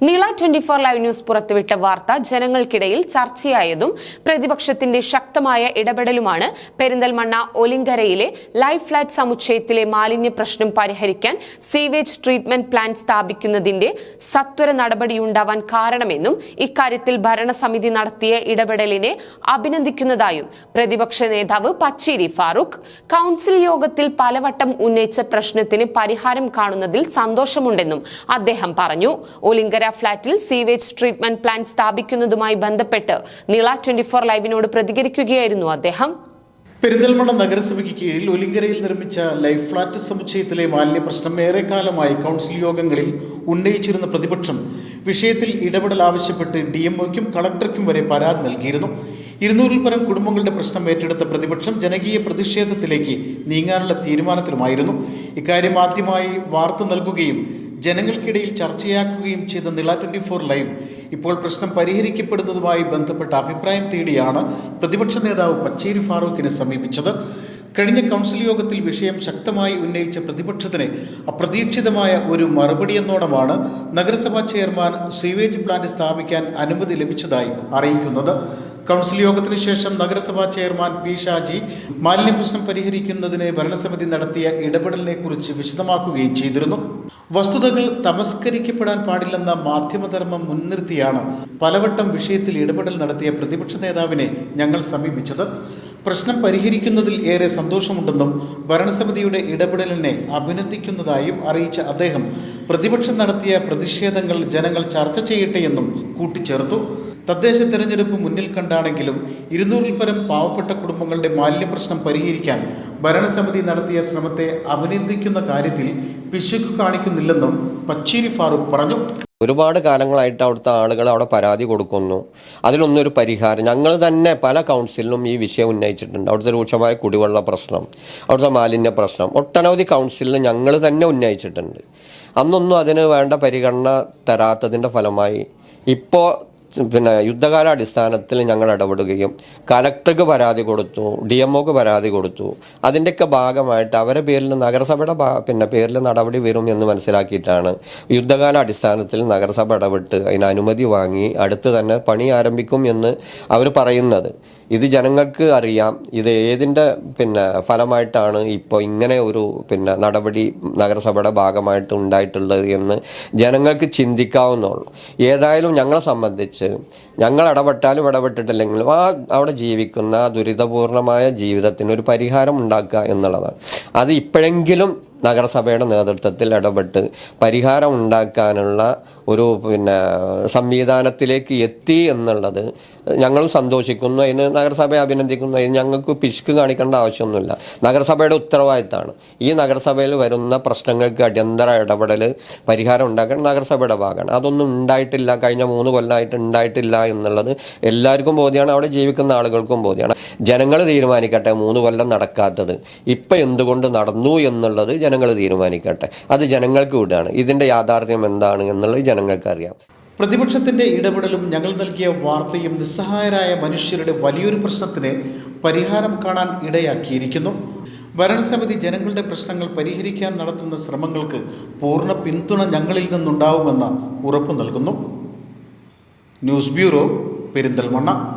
നീള twenty four live news പുറത്തുവിട്ട വാർത്ത ജനങ്ങൾക്കിടയിൽ ചർച്ചയായതും പ്രതിപക്ഷത്തിന്റെ ശക്തമായ ഇടപെടലുമാണ് പെരിന്തൽമണ്ണ ഒലിങ്കരയിലെ ലൈഫ് ഫ്ലാറ്റ് സമുച്ചയത്തിലെ മാലിന്യ പ്രശ്നം പരിഹരിക്കാൻ സീവേജ് ട്രീറ്റ്മെന്റ് പ്ലാന്റ് സ്ഥാപിക്കുന്നതിന്റെ സത്വര നടപടിയുണ്ടാവാൻ കാരണമെന്നും ഇക്കാര്യത്തിൽ ഭരണസമിതി നടത്തിയ ഇടപെടലിനെ അഭിനന്ദിക്കുന്നതായും പ്രതിപക്ഷ നേതാവ് പച്ചേരി ഫാറൂഖ്. കൌൺസിൽ യോഗത്തിൽ പലവട്ടം ഉന്നയിച്ച പ്രശ്നത്തിന് പരിഹാരം കാണുന്നതിൽ സന്തോഷമുണ്ടെന്നും അദ്ദേഹം പറഞ്ഞു. ഒലിങ്കര ഫ്ളാറ്റിൽ സീവേജ് ട്രീറ്റ്മെന്റ് പ്ലാന്റ് സ്ഥാപിക്കുന്നതുമായി ബന്ധപ്പെട്ട് നീള ട്വന്റി ഫോർ ലൈവിനോട് പ്രതികരിക്കുകയായിരുന്നു അദ്ദേഹം. പെരിന്തൽമണ്ണ നഗരസഭയ്ക്ക് കീഴിൽ ഒലിങ്കരയിൽ നിർമ്മിച്ച ലൈഫ് ഫ്ളാറ്റ് സമുച്ചയത്തിലെ മാലിന്യ പ്രശ്നം ഏറെക്കാലമായി കൗൺസിൽ യോഗങ്ങളിൽ ഉന്നയിച്ചിരുന്ന പ്രതിപക്ഷം വിഷയത്തിൽ ഇടപെടൽ ആവശ്യപ്പെട്ട് ഡി എംഒയ്ക്കും കളക്ടർക്കും വരെ പരാതി നൽകിയിരുന്നു. ഇരുന്നൂറിൽ പരം കുടുംബങ്ങളുടെ പ്രശ്നം ഏറ്റെടുത്ത പ്രതിപക്ഷം ജനകീയ പ്രതിഷേധത്തിലേക്ക് നീങ്ങാനുള്ള തീരുമാനത്തിലുമായിരുന്നു. ഇക്കാര്യം ആദ്യമായി വാർത്ത നൽകുകയും ജനങ്ങൾക്കിടയിൽ ചർച്ചയാക്കുകയും ചെയ്ത നിള ട്വന്റി ഫോർ ലൈവ് ഇപ്പോൾ പ്രശ്നം പരിഹരിക്കപ്പെടുന്നതുമായി ബന്ധപ്പെട്ട അഭിപ്രായം തേടിയാണ് പ്രതിപക്ഷ നേതാവ് പച്ചേരി ഫാറൂഖിനെ സമീപിച്ചത്. കഴിഞ്ഞ കൗൺസിൽ യോഗത്തിൽ വിഷയം ശക്തമായി ഉന്നയിച്ച പ്രതിപക്ഷത്തിന് അപ്രതീക്ഷിതമായ ഒരു മറുപടി മറുപടിയെന്നോണമാണ് നഗരസഭാ ചെയർമാൻ സ്വീവേജ് പ്ലാന്റ് സ്ഥാപിക്കാൻ അനുമതി ലഭിച്ചതായി അറിയിക്കുന്നത്. കൗൺസിൽ യോഗത്തിന് ശേഷം നഗരസഭാ ചെയർമാൻ പി ഷാജി മാലിന്യ പ്രശ്നം പരിഹരിക്കുന്നതിന് ഭരണസമിതി നടത്തിയ ഇടപെടലിനെ കുറിച്ച് വിശദമാക്കുകയും ചെയ്തിരുന്നു. വസ്തുതകൾ തമസ്കരിക്കപ്പെടാൻ പാടില്ലെന്ന മാധ്യമധർമ്മം മുൻനിർത്തിയാണ് പലവട്ടം വിഷയത്തിൽ ഇടപെടൽ നടത്തിയ പ്രതിപക്ഷ നേതാവിനെ ഞങ്ങൾ സമീപിച്ചത്. പ്രശ്നം പരിഹരിക്കുന്നതിൽ ഏറെ സന്തോഷമുണ്ടെന്നും ഭരണസമിതിയുടെ ഇടപെടലിനെ അഭിനന്ദിക്കുന്നതായും അറിയിച്ച അദ്ദേഹം പ്രതിപക്ഷം നടത്തിയ പ്രതിഷേധങ്ങൾ ജനങ്ങൾ ചർച്ച ചെയ്യട്ടെയെന്നും കൂട്ടിച്ചേർത്തു. തദ്ദേശ തെരഞ്ഞെടുപ്പ് മുന്നിൽ കണ്ടാണെങ്കിലും ഇരുന്നൂറിൽ പരം പാവപ്പെട്ട കുടുംബങ്ങളുടെ മാലിന്യ പ്രശ്നം പരിഹരിക്കാൻ ഭരണസമിതി നടത്തിയ ശ്രമത്തെ അഭിനന്ദിക്കുന്ന കാര്യത്തിൽ പിശുക്ക് കാണിക്കുന്നില്ലെന്നും പച്ചേരി ഫാറൂഖ് പറഞ്ഞു. ഒരുപാട് കാലങ്ങളായിട്ട് അവിടുത്തെ ആളുകൾ അവിടെ പരാതി കൊടുക്കുന്നു. അതിലൊന്നും ഒരു പരിഹാരം ഞങ്ങൾ തന്നെ പല കൗൺസിലിനും ഈ വിഷയം ഉന്നയിച്ചിട്ടുണ്ട്. അവിടുത്തെ രൂക്ഷമായ കുടിവെള്ള പ്രശ്നം അവിടുത്തെ മാലിന്യ പ്രശ്നം ഒട്ടനവധി കൗൺസിലിൽ ഞങ്ങൾ തന്നെ ഉന്നയിച്ചിട്ടുണ്ട്. അന്നൊന്നും അതിന് വേണ്ട പരിഗണന തരാത്തതിന്റെ ഫലമായി ഇപ്പോൾ പിന്നെ യുദ്ധകാലാടിസ്ഥാനത്തിൽ ഞങ്ങൾ ഇടപെടുകയും കലക്ടർക്ക് പരാതി കൊടുത്തു ഡി എം ഒക്ക് പരാതി കൊടുത്തു. അതിന്റെയൊക്കെ ഭാഗമായിട്ട് അവരെ പേരിൽ നഗരസഭയുടെ പിന്നെ പേരിൽ നടപടി വരും എന്ന് മനസ്സിലാക്കിയിട്ടാണ് യുദ്ധകാലാടിസ്ഥാനത്തിൽ നഗരസഭ ഇടപെട്ട് അതിന് അനുമതി വാങ്ങി അടുത്ത് തന്നെ പണി ആരംഭിക്കും എന്ന് അവർ പറയുന്നത്. ഇത് ജനങ്ങൾക്ക് അറിയാം. ഇത് ഏതിന്റെ പിന്നെ ഫലമായിട്ടാണ് ഇപ്പോൾ ഇങ്ങനെ ഒരു പിന്നെ നടപടി നഗരസഭയുടെ ഭാഗമായിട്ട് ഉണ്ടായിട്ടുള്ളത് എന്ന് ജനങ്ങൾക്ക് ചിന്തിക്കാവുന്നുള്ളൂ ഏതായാലും ഞങ്ങളെ സംബന്ധിച്ച് ഞങ്ങൾ ഇടപെട്ടാലും ഇടപെട്ടിട്ടില്ലെങ്കിലും ആ അവിടെ ജീവിക്കുന്ന ദുരിതപൂർണമായ ജീവിതത്തിന് ഒരു പരിഹാരം ഉണ്ടാക്കുക എന്നുള്ളതാണ്. അത് ഇപ്പോഴെങ്കിലും നഗരസഭയുടെ നേതൃത്വത്തിൽ ഇടപെട്ട് പരിഹാരം ഉണ്ടാക്കാനുള്ള ഒരു പിന്നെ സംവിധാനത്തിലേക്ക് എത്തി എന്നുള്ളത് ഞങ്ങൾ സന്തോഷിക്കുന്നു. അതിന് നഗരസഭയെ അഭിനന്ദിക്കുന്നു. അതിന് ഞങ്ങൾക്ക് പിശുക്ക് കാണിക്കേണ്ട ആവശ്യമൊന്നുമില്ല. നഗരസഭയുടെ ഉത്തരവാദിത്തമാണ്. ഈ നഗരസഭയിൽ വരുന്ന പ്രശ്നങ്ങൾക്ക് അടിയന്തര ഇടപെടൽ പരിഹാരം ഉണ്ടാക്കാൻ നഗരസഭയുടെ ഭാഗമാണ്. അതൊന്നും ഉണ്ടായിട്ടില്ല. കഴിഞ്ഞ മൂന്ന് കൊല്ലമായിട്ട് ഉണ്ടായിട്ടില്ല എന്നുള്ളത് എല്ലാവർക്കും ബോധ്യമാണ്. അവിടെ ജീവിക്കുന്ന ആളുകൾക്കും ബോധ്യമാണ്. ജനങ്ങൾ തീരുമാനിക്കട്ടെ. മൂന്ന് കൊല്ലം നടക്കാത്തത്. ഇപ്പം എന്തുകൊണ്ട് നടന്നു എന്നുള്ളത് ജനങ്ങൾ തീരുമാനിക്കട്ടെ. അത് ജനങ്ങൾക്ക് വിടുകയാണ് ഇതിന്റെ യാഥാർത്ഥ്യം എന്താണ് എന്നുള്ളത് ജനങ്ങൾക്കറിയാം. പ്രതിപക്ഷത്തിന്റെ ഇടപെടലും ഞങ്ങൾ നൽകിയ വാർത്തയും നിസ്സഹായരായ മനുഷ്യരുടെ വലിയൊരു പ്രശ്നത്തിന് പരിഹാരം കാണാൻ ഇടയാക്കിയിരിക്കുന്നു. ഭരണസമിതി ജനങ്ങളുടെ പ്രശ്നങ്ങൾ പരിഹരിക്കാൻ നടത്തുന്ന ശ്രമങ്ങൾക്ക് പൂർണ പിന്തുണ ഞങ്ങളിൽ നിന്നുണ്ടാവുമെന്ന് ഉറപ്പു നൽകുന്നു. News bureau Perinthalmanna.